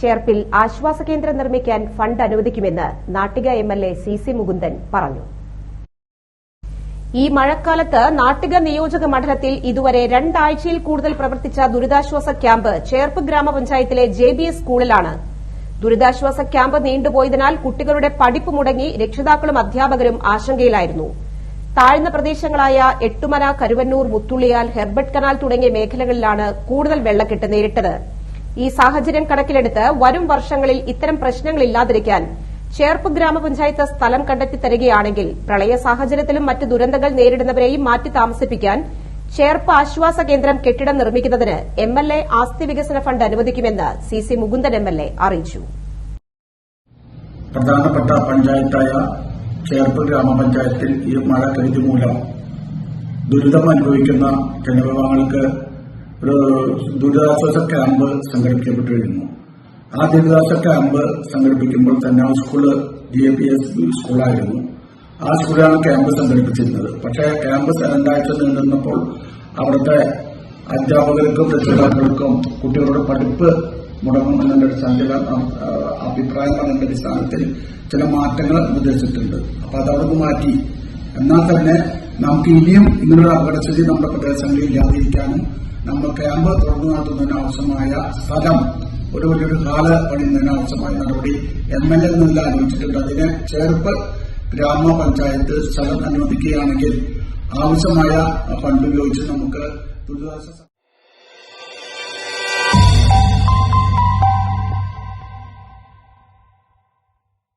ചേർപ്പിൽ ആശ്വാസ കേന്ദ്രം നിർമ്മിക്കാൻ ഫണ്ട് അനുവദിക്കുമെന്ന് Nattika M L C C Mukundan പറഞ്ഞു. ഈ മഴക്കാലത്ത് നാട്ടിക നിയോജക മണ്ഡലത്തിൽ ഇതുവരെ രണ്ടാഴ്ചയിൽ കൂടുതൽ പ്രവർത്തിച്ച ദുരിതാശ്വാസ ക്യാമ്പ് ചേർപ്പ് ഗ്രാമപഞ്ചായത്തിലെ ജെ ബി എസ് സ്കൂളിലാണ്. ദുരിതാശ്വാസ ക്യാമ്പ് നീണ്ടുപോയതിനാൽ കുട്ടികളുടെ പഠിപ്പ് മുടങ്ങി രക്ഷിതാക്കളും അധ്യാപകരും ആശങ്കയിലായിരുന്നു. താഴ്ന്ന പ്രദേശങ്ങളായ എട്ടുമന കരുവന്നൂർ മുത്തുള്ളിയാൽ ഹെർബർട്ട് കനാൽ തുടങ്ങിയ മേഖലകളിലാണ് കൂടുതൽ വെള്ളക്കെട്ട് നേരിട്ടത്. ഈ സാഹചര്യം കണക്കിലെടുത്ത് വരും വർഷങ്ങളിൽ ഇത്തരം പ്രശ്നങ്ങളില്ലാതിരിക്കാൻ ചേർപ്പ് ഗ്രാമപഞ്ചായത്ത് സ്ഥലം കണ്ടെത്തി തരികയാണെങ്കിൽ പ്രളയ സാഹചര്യത്തിലും മറ്റ് ദുരന്തങ്ങൾ നേരിടുന്നവരെയും മാറ്റി താമസിപ്പിക്കാൻ ചേർപ്പ് ആശ്വാസ കേന്ദ്രം കെട്ടിടം നിർമ്മിക്കുന്നതിന് എം എൽ എ ആസ്തി വികസന ഫണ്ട് അനുവദിക്കുമെന്ന് C C Mukundan M L A അറിയിച്ചു. പ്രധാനപ്പെട്ട പഞ്ചായത്തായ ചേർപ്പ് ഗ്രാമപഞ്ചായത്തിൽ ഈ മഴ കരുതി മൂലം ദുരിതം അനുഭവിക്കുന്ന ജനവിഭാഗങ്ങൾക്ക് ഒരു ദുരിതാശ്വാസ ക്യാമ്പ് സംഘടിപ്പിക്കപ്പെട്ടിരുന്നു. ആ ദുരിതാശ്വാസ ക്യാമ്പ് സംഘടിപ്പിക്കുമ്പോൾ തന്നെ school D A P S സ്കൂളായിരുന്നു. ആ സ്കൂളിലാണ് ക്യാമ്പ് സംഘടിപ്പിച്ചിരുന്നത്. പക്ഷേ ക്യാമ്പ് രണ്ടാഴ്ച നീണ്ടുന്നപ്പോൾ അവിടുത്തെ അധ്യാപകർക്കും രക്ഷിതാക്കൾക്കും കുട്ടികളുടെ പഠിപ്പ് മുടങ്ങുമെന്നുള്ള അടിസ്ഥാനത്തിൽ അഭിപ്രായം പറഞ്ഞതിന്റെ അടിസ്ഥാനത്തിൽ ചില മാറ്റങ്ങൾ നിർദ്ദേശിച്ചിട്ടുണ്ട് അപ്പൊ അത് അവിടുന്ന് മാറ്റി. എന്നാൽ തന്നെ നമുക്ക് ഇനിയും ഇങ്ങനെയുള്ള അപകടസ്ഥിതി നമ്മുടെ പ്രദേശങ്ങളിൽ ഇല്ലാതിരിക്കാനും നമ്മൾ ക്യാമ്പ് തുറന്നു നടത്തുന്നതിന് ആവശ്യമായ സ്ഥലം ഒരു വലിയൊരു കാല പണിയുന്നതിന് ആവശ്യമായ നടപടി എം എൽ എ നില ആലോചിച്ചിട്ടുണ്ട്. അതിന് ചേർപ്പ് ഗ്രാമപഞ്ചായത്ത് സ്ഥലം അനുവദിക്കുകയാണെങ്കിൽ ആവശ്യമായ ഫണ്ട് ഉപയോഗിച്ച് നമുക്ക് ദുരിതാശ്വാസ